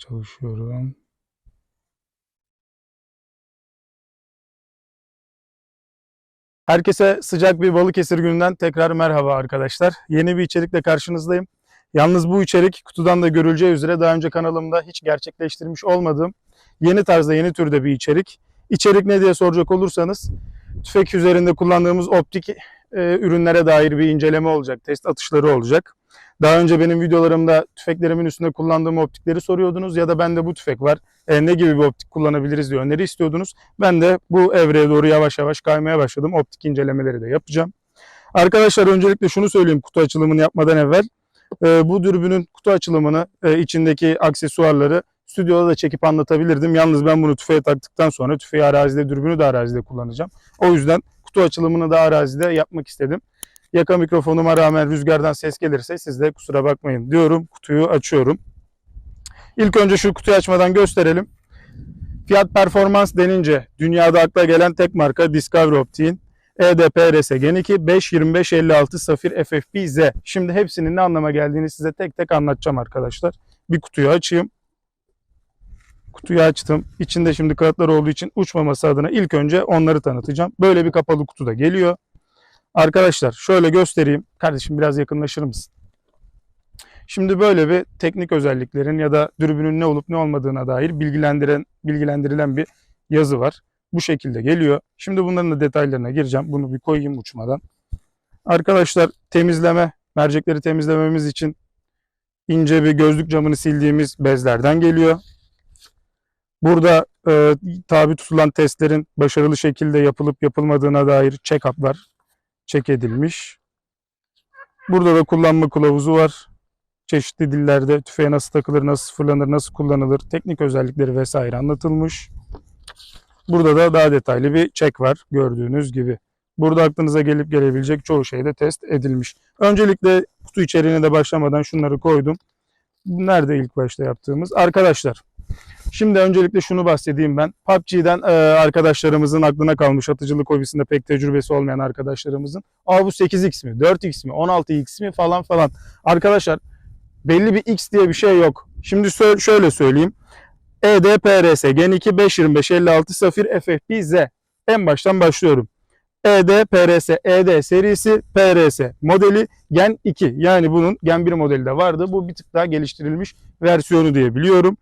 Çalışıyorum. Herkese sıcak bir Balıkesir gününden tekrar merhaba arkadaşlar. Yeni bir içerikle karşınızdayım. Yalnız bu içerik kutudan da görüleceği üzere daha önce kanalımda hiç gerçekleştirmiş olmadığım yeni tarzda yeni türde bir içerik. İçerik ne diye soracak olursanız tüfek üzerinde kullandığımız optik e, ürünlere dair bir inceleme olacak, test atışları olacak. Daha önce benim videolarımda tüfeklerimin üstünde kullandığım optikleri soruyordunuz ya da bende bu tüfek var. e, ne gibi bir optik kullanabiliriz diye öneri istiyordunuz. Ben de bu evreye doğru yavaş yavaş kaymaya başladım. Optik incelemeleri de yapacağım. Arkadaşlar öncelikle şunu söyleyeyim kutu açılımını yapmadan evvel. E, bu dürbünün kutu açılımını, e, içindeki aksesuarları stüdyoda da çekip anlatabilirdim. Yalnız ben bunu tüfeğe taktıktan sonra tüfeği arazide, dürbünü de arazide kullanacağım. O yüzden kutu açılımını da arazide yapmak istedim. Yaka mikrofonuma rağmen rüzgardan ses gelirse siz de kusura bakmayın diyorum. Kutuyu açıyorum. İlk önce şu kutuyu açmadan gösterelim. Fiyat performans denince dünyada akla gelen tek marka Discovery Optik'in E EDP RS Gen 2 52556 Safir FFP Z. Şimdi hepsinin ne anlama geldiğini size tek tek anlatacağım arkadaşlar. Bir kutuyu açayım. Kutuyu açtım. İçinde şimdi kağıtlar olduğu için uçmaması adına ilk önce onları tanıtacağım. Böyle bir kapalı kutu da geliyor. Arkadaşlar şöyle göstereyim. Kardeşim biraz yakınlaşır mısın? Şimdi böyle bir teknik özelliklerin ya da dürbünün ne olup ne olmadığına dair bilgilendiren bilgilendirilen bir yazı var. Bu şekilde geliyor. Şimdi bunların da detaylarına gireceğim. Bunu bir koyayım uçmadan. Arkadaşlar temizleme, mercekleri temizlememiz için ince bir gözlük camını sildiğimiz bezlerden geliyor. Burada e, tabi tutulan testlerin başarılı şekilde yapılıp yapılmadığına dair check-up'lar çek edilmiş. Burada da kullanma kılavuzu var. Çeşitli dillerde tüfeğe nasıl takılır, nasıl sıfırlanır, nasıl kullanılır, teknik özellikleri vesaire anlatılmış. Burada da daha detaylı bir check var gördüğünüz gibi. Burada aklınıza gelip gelebilecek çoğu şey de test edilmiş. Öncelikle kutu içeriğine de başlamadan şunları koydum. Nerede ilk başta yaptığımız? Arkadaşlar Şimdi öncelikle şunu bahsedeyim ben. PUBG'den e, arkadaşlarımızın aklına kalmış atıcılık hobisinde pek tecrübesi olmayan arkadaşlarımızın. Aa bu 8x mi, 4x mi, 16x mi falan falan. Arkadaşlar belli bir x diye bir şey yok. Şimdi şöyle söyleyeyim. EDPRS Gen 2 525 56 Safir FFP Z. En baştan başlıyorum. E EDPRS ED serisi PRS modeli Gen 2. Yani bunun Gen 1 modeli de vardı. Bu bir tık daha geliştirilmiş versiyonu diye biliyorum.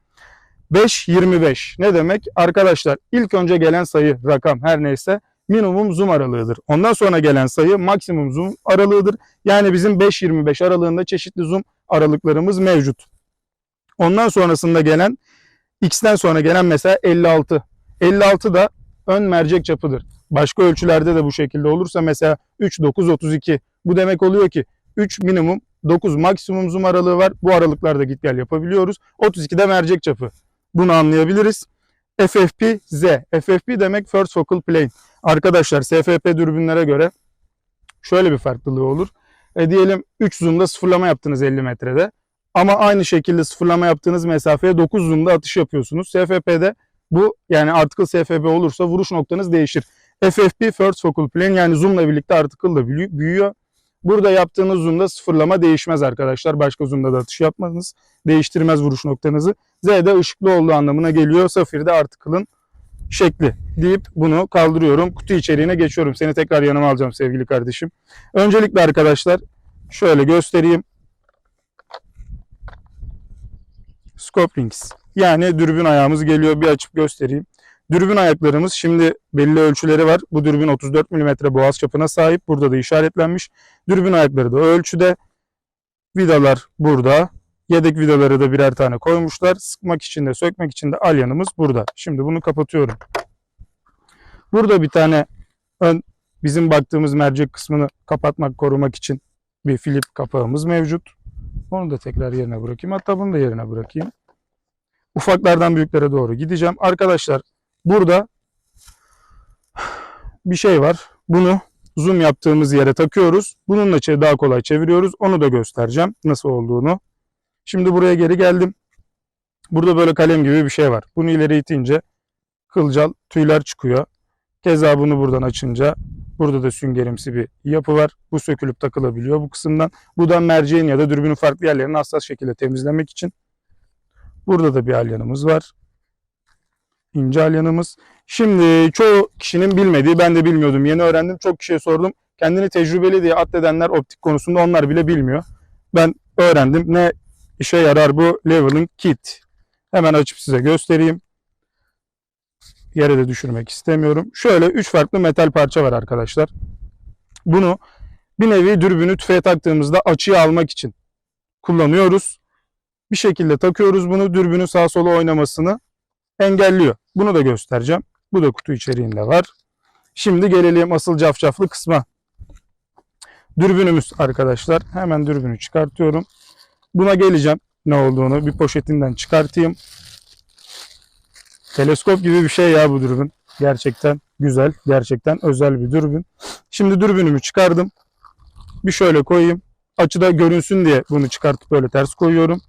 5.25 ne demek? Arkadaşlar ilk önce gelen sayı, rakam her neyse minimum zoom aralığıdır. Ondan sonra gelen sayı maksimum zoom aralığıdır. Yani bizim 5.25 aralığında çeşitli zoom aralıklarımız mevcut. Ondan sonrasında gelen X'ten sonra gelen mesela 56. 56 da ön mercek çapıdır. Başka ölçülerde de bu şekilde olursa mesela 3, 9, 32. Bu demek oluyor ki 3 minimum, 9 maksimum zoom aralığı var. Bu aralıklarda git gel yapabiliyoruz. 32 de mercek çapı. Bunu anlayabiliriz. FFP Z. FFP demek First Focal Plane. Arkadaşlar SFP dürbünlere göre şöyle bir farklılığı olur. E diyelim 3 zoom'da sıfırlama yaptınız 50 metrede. Ama aynı şekilde sıfırlama yaptığınız mesafeye 9 zoom'da atış yapıyorsunuz. SFP'de bu yani article SFP olursa vuruş noktanız değişir. FFP First Focal Plane yani zoom'la birlikte article da büyü- büyüyor. Burada yaptığınız zoom'da sıfırlama değişmez arkadaşlar. Başka zoom'da da atış yapmanız değiştirmez vuruş noktanızı. Z de ışıklı olduğu anlamına geliyor. Safir de article'ın şekli deyip bunu kaldırıyorum. Kutu içeriğine geçiyorum. Seni tekrar yanıma alacağım sevgili kardeşim. Öncelikle arkadaşlar şöyle göstereyim. Scope. Yani dürbün ayağımız geliyor. Bir açıp göstereyim. Dürbün ayaklarımız şimdi belli ölçüleri var. Bu dürbün 34 mm boğaz çapına sahip. Burada da işaretlenmiş. Dürbün ayakları da ölçüde. Vidalar burada. Yedek vidaları da birer tane koymuşlar. Sıkmak için de sökmek için de alyanımız burada. Şimdi bunu kapatıyorum. Burada bir tane ön bizim baktığımız mercek kısmını kapatmak, korumak için bir filip kapağımız mevcut. Onu da tekrar yerine bırakayım. Hatta bunu da yerine bırakayım. Ufaklardan büyüklere doğru gideceğim. Arkadaşlar burada bir şey var. Bunu zoom yaptığımız yere takıyoruz. Bununla daha kolay çeviriyoruz. Onu da göstereceğim nasıl olduğunu. Şimdi buraya geri geldim. Burada böyle kalem gibi bir şey var. Bunu ileri itince kılcal tüyler çıkıyor. Keza bunu buradan açınca burada da süngerimsi bir yapı var. Bu sökülüp takılabiliyor bu kısımdan. Bu da merceğin ya da dürbünün farklı yerlerini hassas şekilde temizlemek için. Burada da bir alyanımız var. İnce alyanımız. Şimdi çoğu kişinin bilmediği, ben de bilmiyordum. Yeni öğrendim. Çok kişiye sordum. Kendini tecrübeli diye addedenler optik konusunda onlar bile bilmiyor. Ben öğrendim. Ne işe yarar bu leveling kit? Hemen açıp size göstereyim. Yere de düşürmek istemiyorum. Şöyle 3 farklı metal parça var arkadaşlar. Bunu bir nevi dürbünü tüfeğe taktığımızda açıyı almak için kullanıyoruz. Bir şekilde takıyoruz bunu. Dürbünün sağa sola oynamasını engelliyor. Bunu da göstereceğim. Bu da kutu içeriğinde var. Şimdi gelelim asıl cafcaflı kısma. Dürbünümüz arkadaşlar. Hemen dürbünü çıkartıyorum. Buna geleceğim ne olduğunu bir poşetinden çıkartayım. Teleskop gibi bir şey ya bu dürbün. Gerçekten güzel, gerçekten özel bir dürbün. Şimdi dürbünümü çıkardım. Bir şöyle koyayım. Açıda görünsün diye bunu çıkartıp böyle ters koyuyorum.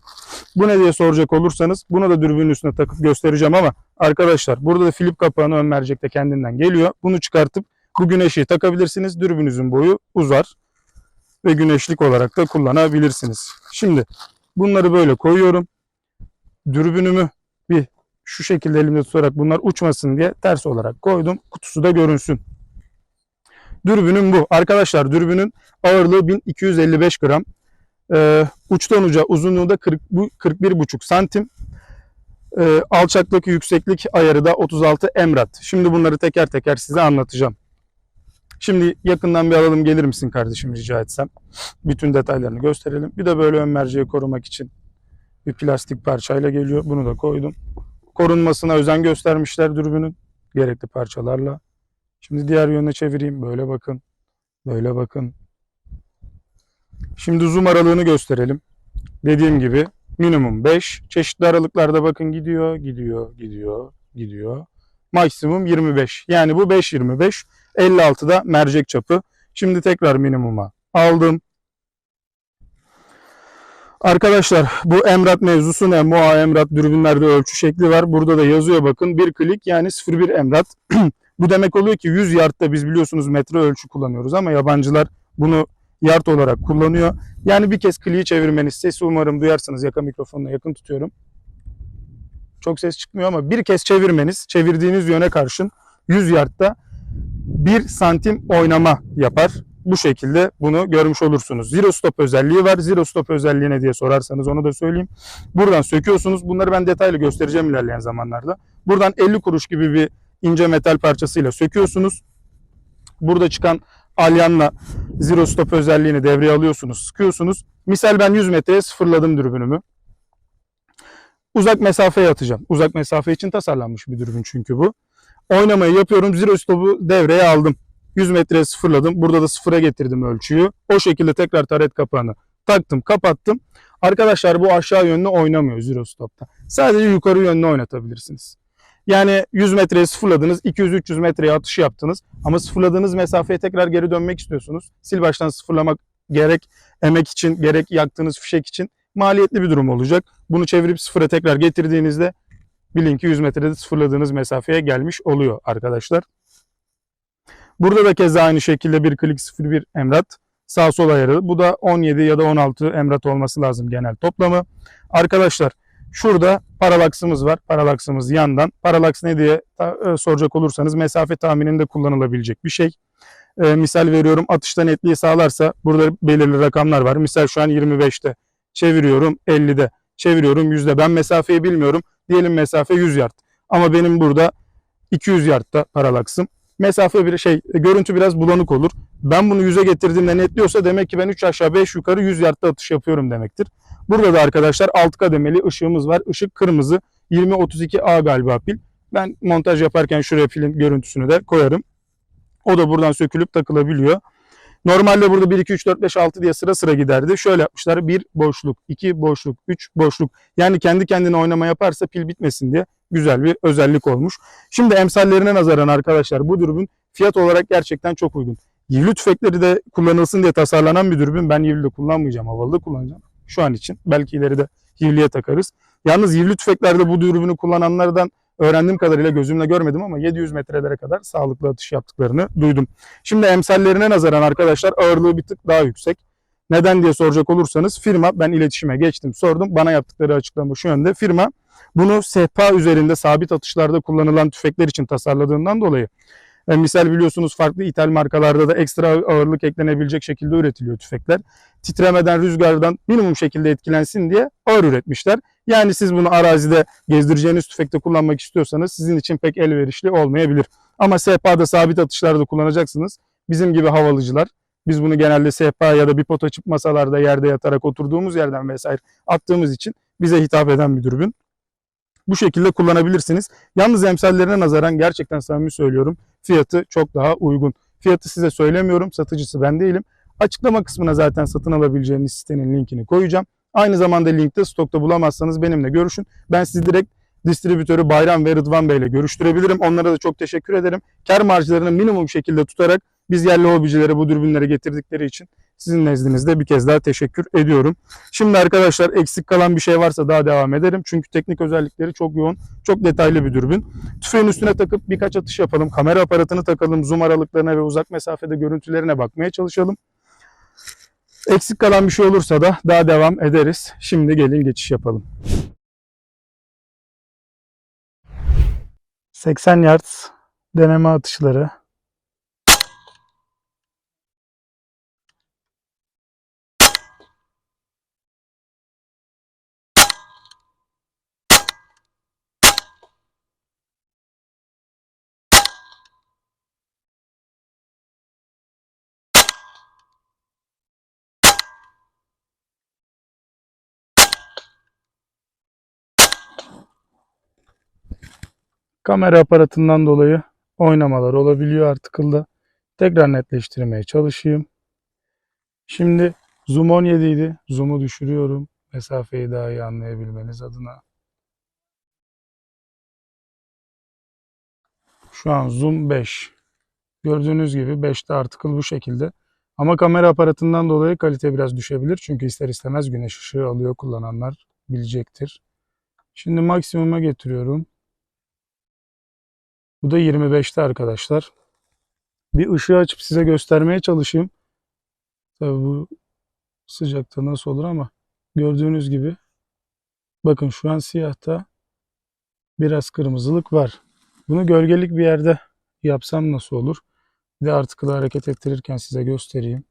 Bu ne diye soracak olursanız bunu da dürbünün üstüne takıp göstereceğim ama arkadaşlar burada da flip kapağını ön mercekte kendinden geliyor. Bunu çıkartıp bu güneşi takabilirsiniz. Dürbününüzün boyu uzar ve güneşlik olarak da kullanabilirsiniz. Şimdi bunları böyle koyuyorum. Dürbünümü bir şu şekilde elimde tutarak bunlar uçmasın diye ters olarak koydum. Kutusu da görünsün. Dürbünüm bu. Arkadaşlar dürbünün ağırlığı 1255 gram. Ee, uçtan uca uzunluğu da 40, bu 41,5 santim. Ee, alçaklık yükseklik ayarı da 36 emrat. Şimdi bunları teker teker size anlatacağım. Şimdi yakından bir alalım gelir misin kardeşim rica etsem. Bütün detaylarını gösterelim. Bir de böyle ön merceği korumak için bir plastik parçayla geliyor. Bunu da koydum. Korunmasına özen göstermişler dürbünün gerekli parçalarla. Şimdi diğer yöne çevireyim. Böyle bakın. Böyle bakın. Şimdi zoom aralığını gösterelim. Dediğim gibi minimum 5. Çeşitli aralıklarda bakın gidiyor, gidiyor, gidiyor, gidiyor. Maksimum 25. Yani bu 5.25. 56'da mercek çapı. Şimdi tekrar minimuma aldım. Arkadaşlar bu emrat mevzusu ne? MOA emrat dürbünlerde ölçü şekli var. Burada da yazıyor bakın. Bir klik yani 0.1 emrat. bu demek oluyor ki 100 yardta biz biliyorsunuz metre ölçü kullanıyoruz ama yabancılar bunu yard olarak kullanıyor. Yani bir kez kliği çevirmeniz sesi umarım duyarsınız. Yaka mikrofonuna yakın tutuyorum. Çok ses çıkmıyor ama bir kez çevirmeniz çevirdiğiniz yöne karşın 100 yardta 1 santim oynama yapar. Bu şekilde bunu görmüş olursunuz. Zero stop özelliği var. Zero stop özelliği ne diye sorarsanız onu da söyleyeyim. Buradan söküyorsunuz. Bunları ben detaylı göstereceğim ilerleyen zamanlarda. Buradan 50 kuruş gibi bir ince metal parçasıyla söküyorsunuz. Burada çıkan alyanla zero stop özelliğini devreye alıyorsunuz, sıkıyorsunuz. Misal ben 100 metreye sıfırladım dürbünümü. Uzak mesafeye atacağım. Uzak mesafe için tasarlanmış bir dürbün çünkü bu. Oynamayı yapıyorum. Zero stop'u devreye aldım. 100 metreye sıfırladım. Burada da sıfıra getirdim ölçüyü. O şekilde tekrar taret kapağını taktım, kapattım. Arkadaşlar bu aşağı yönlü oynamıyor zero stop'ta. Sadece yukarı yönlü oynatabilirsiniz. Yani 100 metreye sıfırladınız, 200-300 metreye atış yaptınız ama sıfırladığınız mesafeye tekrar geri dönmek istiyorsunuz. Sil baştan sıfırlamak gerek emek için, gerek yaktığınız fişek için maliyetli bir durum olacak. Bunu çevirip sıfıra tekrar getirdiğinizde bilin ki 100 metrede sıfırladığınız mesafeye gelmiş oluyor arkadaşlar. Burada da keza aynı şekilde bir klik 01 emrat sağ sol ayarı. Bu da 17 ya da 16 emrat olması lazım genel toplamı. Arkadaşlar şurada paralaksımız var. Paralaksımız yandan. Paralaks ne diye e, soracak olursanız mesafe tahmininde kullanılabilecek bir şey. E, misal veriyorum atışta netliği sağlarsa burada belirli rakamlar var. Misal şu an 25'te çeviriyorum 50'de çeviriyorum 100'de. Ben mesafeyi bilmiyorum. Diyelim mesafe 100 yard. Ama benim burada 200 yardta paralaksım. Mesafe bir şey, görüntü biraz bulanık olur. Ben bunu 100'e getirdiğimde netliyorsa demek ki ben 3 aşağı 5 yukarı 100 yardta atış yapıyorum demektir. Burada da arkadaşlar alt kademeli ışığımız var. Işık kırmızı 2032A galiba pil. Ben montaj yaparken şuraya pilin görüntüsünü de koyarım. O da buradan sökülüp takılabiliyor. Normalde burada 1, 2, 3, 4, 5, 6 diye sıra sıra giderdi. Şöyle yapmışlar. 1 boşluk, 2 boşluk, 3 boşluk. Yani kendi kendine oynama yaparsa pil bitmesin diye güzel bir özellik olmuş. Şimdi emsallerine nazaran arkadaşlar bu dürbün fiyat olarak gerçekten çok uygun. Yivli tüfekleri de kullanılsın diye tasarlanan bir dürbün. Ben yivli kullanmayacağım, havalı da kullanacağım. Şu an için. Belki ileride yivliye takarız. Yalnız yivli tüfeklerde bu dürbünü kullananlardan öğrendiğim kadarıyla gözümle görmedim ama 700 metrelere kadar sağlıklı atış yaptıklarını duydum. Şimdi emsallerine nazaran arkadaşlar ağırlığı bir tık daha yüksek. Neden diye soracak olursanız firma ben iletişime geçtim sordum. Bana yaptıkları açıklama şu yönde. Firma Bunu sehpa üzerinde sabit atışlarda kullanılan tüfekler için tasarladığından dolayı e, misal biliyorsunuz farklı ithal markalarda da ekstra ağırlık eklenebilecek şekilde üretiliyor tüfekler. Titremeden, rüzgardan minimum şekilde etkilensin diye ağır üretmişler. Yani siz bunu arazide gezdireceğiniz tüfekte kullanmak istiyorsanız sizin için pek elverişli olmayabilir. Ama sehpada sabit atışlarda kullanacaksınız. Bizim gibi havalıcılar biz bunu genelde sehpa ya da bir pot açıp masalarda yerde yatarak oturduğumuz yerden vesaire attığımız için bize hitap eden bir dürbün. Bu şekilde kullanabilirsiniz. Yalnız emsallerine nazaran gerçekten samimi söylüyorum fiyatı çok daha uygun. Fiyatı size söylemiyorum. Satıcısı ben değilim. Açıklama kısmına zaten satın alabileceğiniz sitenin linkini koyacağım. Aynı zamanda linkte stokta bulamazsanız benimle görüşün. Ben sizi direkt distribütörü Bayram ve Rıdvan Bey ile görüştürebilirim. Onlara da çok teşekkür ederim. Kar marjlarını minimum şekilde tutarak biz yerli hobicilere bu dürbünleri getirdikleri için sizin nezdinizde bir kez daha teşekkür ediyorum. Şimdi arkadaşlar eksik kalan bir şey varsa daha devam ederim. Çünkü teknik özellikleri çok yoğun, çok detaylı bir dürbün. Tüfeğin üstüne takıp birkaç atış yapalım. Kamera aparatını takalım. Zoom aralıklarına ve uzak mesafede görüntülerine bakmaya çalışalım. Eksik kalan bir şey olursa da daha devam ederiz. Şimdi gelin geçiş yapalım. 80 yards deneme atışları. Kamera aparatından dolayı oynamalar olabiliyor article'da. Tekrar netleştirmeye çalışayım. Şimdi zoom 17 idi. Zoom'u düşürüyorum. Mesafeyi daha iyi anlayabilmeniz adına. Şu an zoom 5. Gördüğünüz gibi 5'te article bu şekilde. Ama kamera aparatından dolayı kalite biraz düşebilir. Çünkü ister istemez güneş ışığı alıyor kullananlar bilecektir. Şimdi maksimuma getiriyorum. Bu da 25'te arkadaşlar. Bir ışığı açıp size göstermeye çalışayım. Tabii bu sıcakta nasıl olur ama gördüğünüz gibi bakın şu an siyahta biraz kırmızılık var. Bunu gölgelik bir yerde yapsam nasıl olur? Bir de artıklı hareket ettirirken size göstereyim.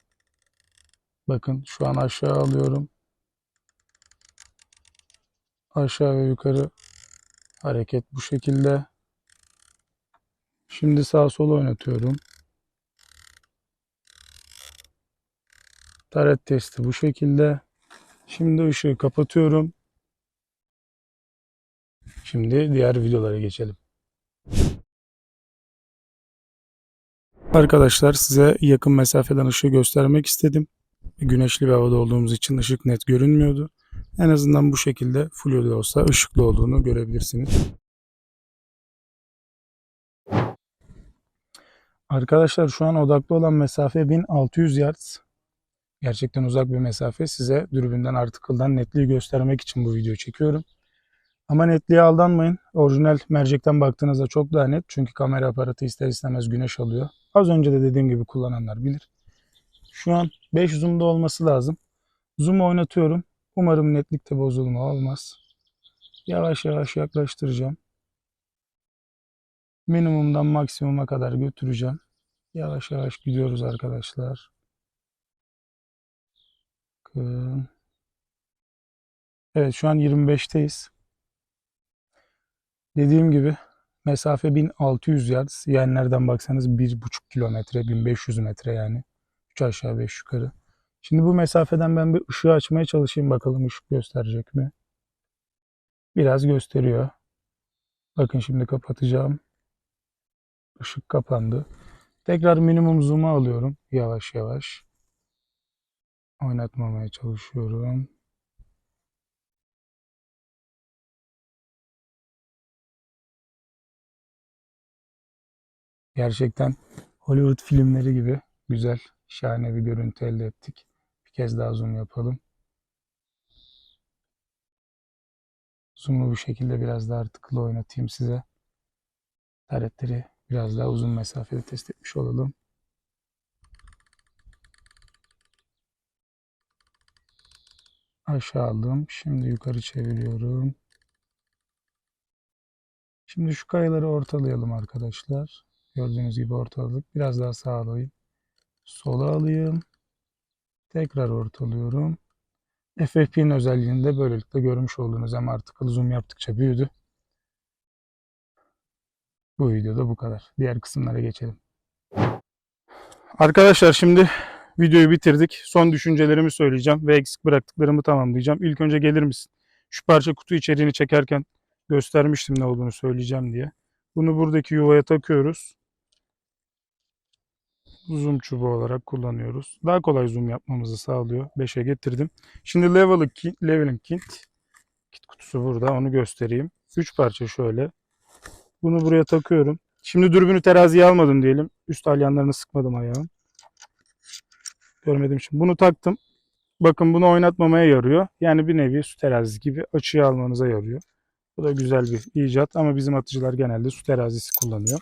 Bakın şu an aşağı alıyorum. Aşağı ve yukarı hareket bu şekilde. Şimdi sağ sola oynatıyorum. Taret testi bu şekilde. Şimdi ışığı kapatıyorum. Şimdi diğer videolara geçelim. Arkadaşlar size yakın mesafeden ışığı göstermek istedim. Güneşli bir havada olduğumuz için ışık net görünmüyordu. En azından bu şekilde de olsa ışıklı olduğunu görebilirsiniz. Arkadaşlar şu an odaklı olan mesafe 1600 yards. Gerçekten uzak bir mesafe. Size dürbünden article'dan netliği göstermek için bu videoyu çekiyorum. Ama netliğe aldanmayın. Orijinal mercekten baktığınızda çok daha net. Çünkü kamera aparatı ister istemez güneş alıyor. Az önce de dediğim gibi kullananlar bilir. Şu an 5 zoom'da olması lazım. Zoom oynatıyorum. Umarım netlikte bozulma olmaz. Yavaş yavaş yaklaştıracağım. Minimumdan maksimuma kadar götüreceğim. Yavaş yavaş gidiyoruz arkadaşlar. Evet şu an 25'teyiz. Dediğim gibi mesafe 1600 yard. Yani nereden baksanız 1,5 kilometre, 1500 metre yani. 3 aşağı 5 yukarı. Şimdi bu mesafeden ben bir ışığı açmaya çalışayım bakalım ışık gösterecek mi? Biraz gösteriyor. Bakın şimdi kapatacağım. Işık kapandı. Tekrar minimum zoom'a alıyorum yavaş yavaş. Oynatmamaya çalışıyorum. Gerçekten Hollywood filmleri gibi güzel, şahane bir görüntü elde ettik. Bir kez daha zoom yapalım. Zoom'u bu şekilde biraz daha artıklı oynatayım size. Taretleri biraz daha uzun mesafede test etmiş olalım. Aşağı aldım. Şimdi yukarı çeviriyorum. Şimdi şu kayaları ortalayalım arkadaşlar. Gördüğünüz gibi ortaladık. Biraz daha sağa alayım. Sola alayım. Tekrar ortalıyorum. FFP'nin özelliğini de böylelikle görmüş oldunuz. Hem artık zoom yaptıkça büyüdü. Bu videoda bu kadar. Diğer kısımlara geçelim. Arkadaşlar şimdi videoyu bitirdik. Son düşüncelerimi söyleyeceğim ve eksik bıraktıklarımı tamamlayacağım. İlk önce gelir misin? Şu parça kutu içeriğini çekerken göstermiştim ne olduğunu söyleyeceğim diye. Bunu buradaki yuvaya takıyoruz. Zoom çubuğu olarak kullanıyoruz. Daha kolay zoom yapmamızı sağlıyor. 5'e getirdim. Şimdi kit, leveling kit, kit kutusu burada. Onu göstereyim. 3 parça şöyle. Bunu buraya takıyorum. Şimdi dürbünü teraziye almadım diyelim. Üst alyanlarını sıkmadım ayağım. Görmedim şimdi. Bunu taktım. Bakın bunu oynatmamaya yarıyor. Yani bir nevi su terazisi gibi açıya almanıza yarıyor. Bu da güzel bir icat ama bizim atıcılar genelde su terazisi kullanıyor.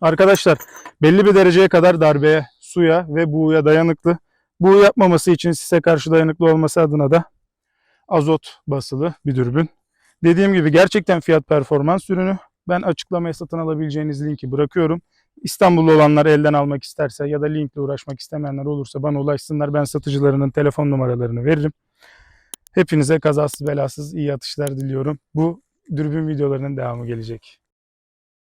Arkadaşlar belli bir dereceye kadar darbeye, suya ve buğuya dayanıklı. Buğu yapmaması için size karşı dayanıklı olması adına da azot basılı bir dürbün. Dediğim gibi gerçekten fiyat performans ürünü. Ben açıklamaya satın alabileceğiniz linki bırakıyorum. İstanbul'da olanlar elden almak isterse ya da linkle uğraşmak istemeyenler olursa bana ulaşsınlar. Ben satıcılarının telefon numaralarını veririm. Hepinize kazasız belasız iyi atışlar diliyorum. Bu dürbün videolarının devamı gelecek.